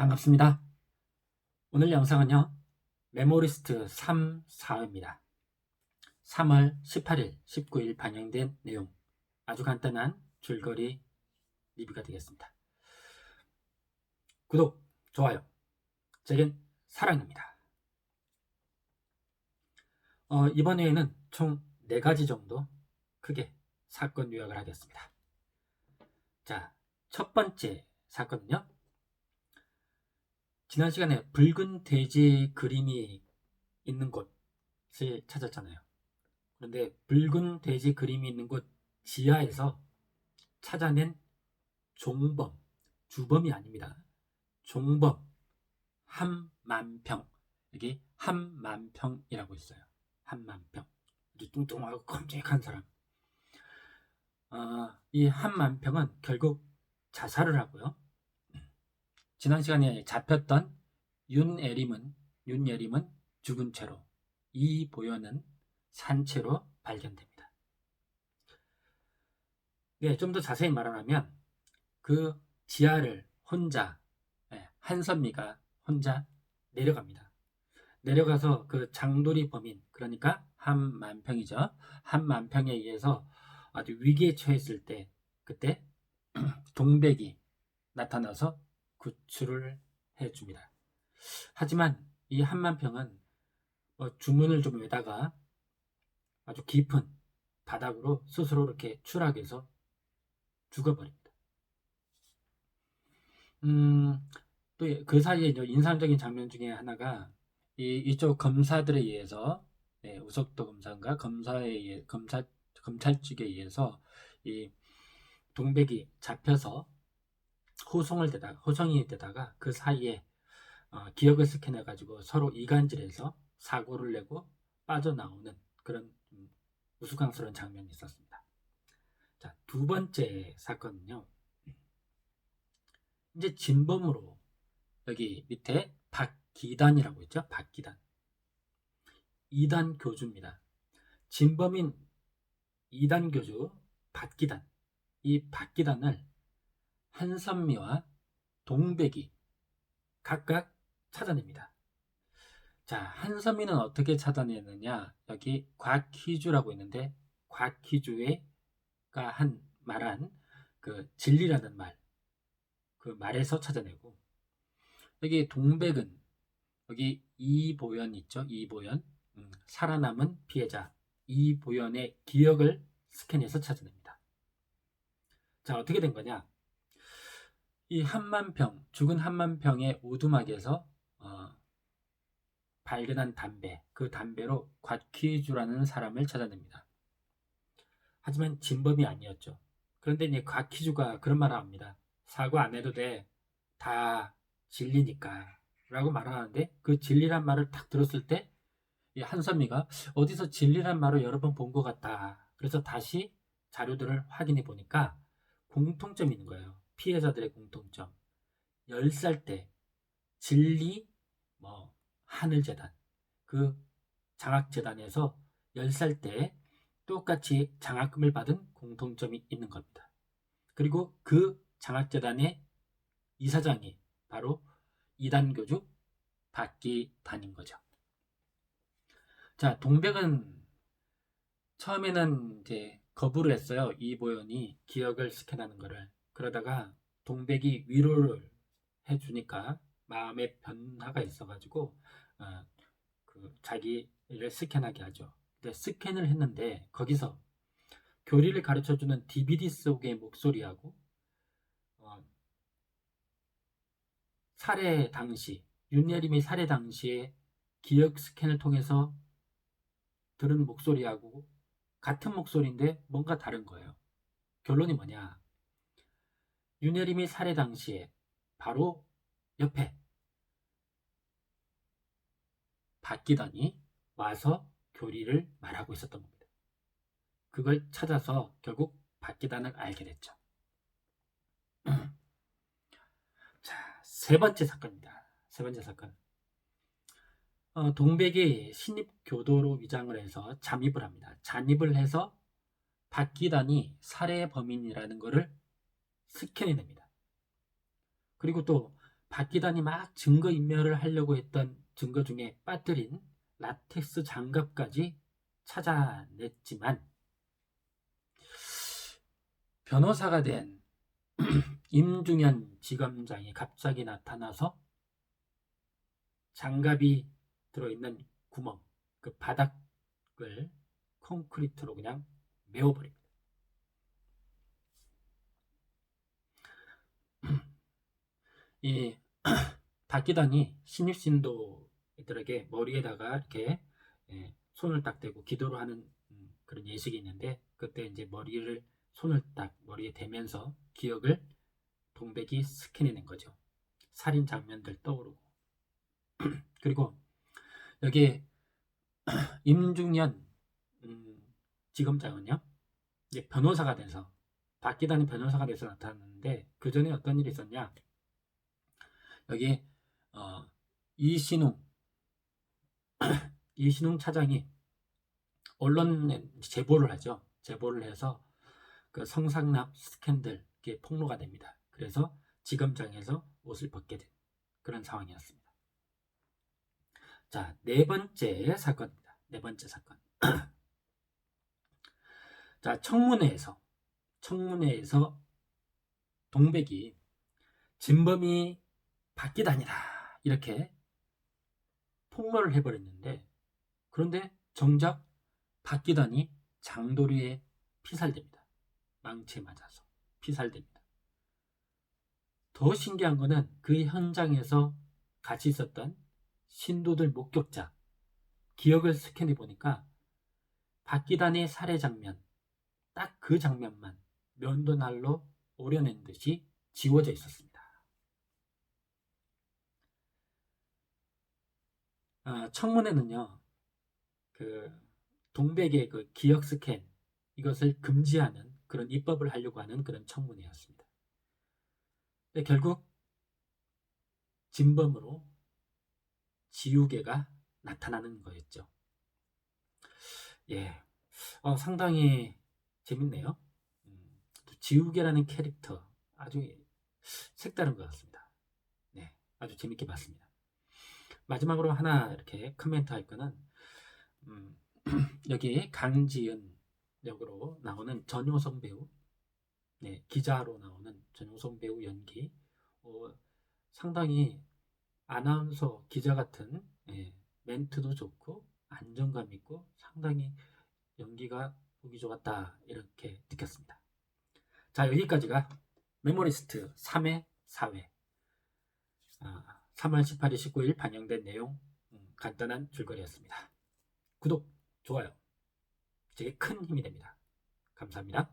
반갑습니다. 오늘 영상은요, 메모리스트 3, 4입니다. 3월 18일, 19일 반영된 내용. 아주 간단한 줄거리 리뷰가 되겠습니다. 구독, 좋아요. 제겐 사랑입니다. 어, 이번 회에는 총 4가지 정도 크게 사건 요약을 하겠습니다. 자, 첫 번째 사건은요. 지난 시간에 붉은 돼지 그림이 있는 곳을 찾았잖아요. 그런데 붉은 돼지 그림이 있는 곳 지하에서 찾아낸 종범, 주범이 아닙니다. 종범, 한만평. 여기 한만평이라고 있어요. 한만평. 아주 뚱뚱하고 컴직한 사람. 어, 이 한만평은 결국 자살을 하고요. 지난 시간에 잡혔던 윤예림은 윤예림은 죽은 채로 이보현은 산채로 발견됩니다. 네, 좀 더 자세히 말하면 그 지하를 혼자 네, 한선미가 혼자 내려갑니다. 내려가서 그 장돌이 범인 그러니까 한만평이죠. 한만평에 의해서 아주 위기에 처했을 때 그때 동백이 나타나서 구출을 해줍니다. 하지만 이 한만평은 뭐 주문을 좀 외다가 아주 깊은 바닥으로 스스로 이렇게 추락해서 죽어버립니다. 음, 또 그 사이에 인상적인 장면 중에 하나가 이, 이쪽 검사들에 의해서 네, 우석도 검사인가 검사에 의해 검사 검찰 측에 의해서 이 동백이 잡혀서 호송을 대다가 호송이 되다가 그 사이에 어, 기억을 스캔해 가지고 서로 이간질해서 사고를 내고 빠져나오는 그런 음, 우스꽝스러운 장면이 있었습니다. 자, 두 번째 사건은요. 이제 진범으로 여기 밑에 박기단이라고 있죠. 박기단. 2단 교주입니다. 진범인 2단 교주 박기단. 이 박기단을 한선미와 동백이 각각 찾아냅니다. 자, 한선미는 어떻게 찾아내느냐? 여기 곽희주라고 있는데 곽희주가 한 말한 그 진리라는 말, 그 말에서 찾아내고 여기 동백은 여기 이보연 있죠? 이보연 음, 살아남은 피해자 이보연의 기억을 스캔해서 찾아냅니다. 자, 어떻게 된 거냐? 이 한만평, 죽은 한만평의 오두막에서 어, 발견한 담배, 그 담배로 곽희주라는 사람을 찾아냅니다. 하지만 진범이 아니었죠. 그런데 이제 곽희주가 그런 말을 합니다. 사과 안 해도 돼. 다 진리니까. 라고 말을 하는데 그 진리란 말을 딱 들었을 때이 한선미가 어디서 진리란 말을 여러 번 본 것 같다. 그래서 다시 자료들을 확인해 보니까 공통점이 있는 거예요. 피해자들의 공통점. 10살 때 진리 뭐 하늘 재단 그 장학 재단에서 10살 때 똑같이 장학금을 받은 공통점이 있는 겁니다. 그리고 그 장학 재단의 이사장이 바로 이단 교주 박기단인 거죠. 자, 동백은 처음에는 이제 거부를 했어요. 이보연이 기억을 스캔하는 거를. 그러다가 동백이 위로를 해주니까 마음의 변화가 있어가지고 어, 그 자기를 스캔하게 하죠. 근데 스캔을 했는데 거기서 교리를 가르쳐주는 DVD 속의 목소리하고 어, 살해 당시 윤예림이 살해 당시에 기억 스캔을 통해서 들은 목소리하고 같은 목소리인데 뭔가 다른 거예요. 결론이 뭐냐? 윤혜림이 살해 당시에 바로 옆에 박기단이 와서 교리를 말하고 있었던 겁니다. 그걸 찾아서 결국 박기단을 알게 됐죠. 자, 세 번째 사건입니다. 세 번째 사건. 어, 동백이 신입 교도로 위장을 해서 잠입을 합니다. 잠입을 해서 박기단이 살해 범인이라는 것을 스캔해냅니다. 그리고 또 박기단이 막 증거 인멸을 하려고 했던 증거 중에 빠뜨린 라텍스 장갑까지 찾아냈지만 변호사가 된 임중현 지검장이 갑자기 나타나서 장갑이 들어있는 구멍, 그 바닥을 콘크리트로 그냥 메워버립니다. 이 박기단이 신입 신도들에게 머리에다가 이렇게 예, 손을 딱 대고 기도를 하는 음, 그런 예식이 있는데 그때 이제 머리를 손을 딱 머리에 대면서 기억을 동백이 스캔해낸 거죠. 살인 장면들 떠오르고. 그리고 여기 임중년 음, 지검장은요 변호사가 돼서 박기단이 변호사가 돼서 나타났는데 그 전에 어떤 일이 있었냐 여기 어, 이신웅 이신웅 차장이 언론에 제보를 하죠. 제보를 해서 그 성상납 스캔들 이 폭로가 됩니다. 그래서 지검장에서 옷을 벗게 된 그런 상황이었습니다. 자, 네 번째 사건입니다. 네 번째 사건. 자, 청문회에서 청문회에서 동백이 진범이 박기단이다 이렇게 폭로를 해버렸는데 그런데 정작 박기단이 장도리에 피살됩니다. 망치에 맞아서 피살됩니다. 더 신기한 거는 그 현장에서 같이 있었던 신도들 목격자 기억을 스캔해 보니까 박기단의 살해 장면 딱 그 장면만 면도날로 오려낸 듯이 지워져 있었습니다. 아, 청문회는요, 그 동백의 그 기억 스캔 이것을 금지하는 그런 입법을 하려고 하는 그런 청문회였습니다. 근데 결국 진범으로 지우개가 나타나는 거였죠. 예, 어, 상당히 재밌네요. 음, 지우개라는 캐릭터 아주 색다른 것 같습니다. 네, 아주 재밌게 봤습니다. 마지막으로 하나 이렇게 코멘트 할 거는 음, 여기 강지은 역으로 나오는 전효성 배우. 네, 기자로 나오는 전효성 배우 연기. 어, 상당히 아나운서 기자 같은 예, 멘트도 좋고 안정감 있고 상당히 연기가 보기 좋았다 이렇게 느꼈습니다. 자 여기까지가 메모리스트 3회 4회. 아, 3월 18일 19일 반영된 내용 음, 간단한 줄거리였습니다. 구독, 좋아요 제게 큰 힘이 됩니다. 감사합니다.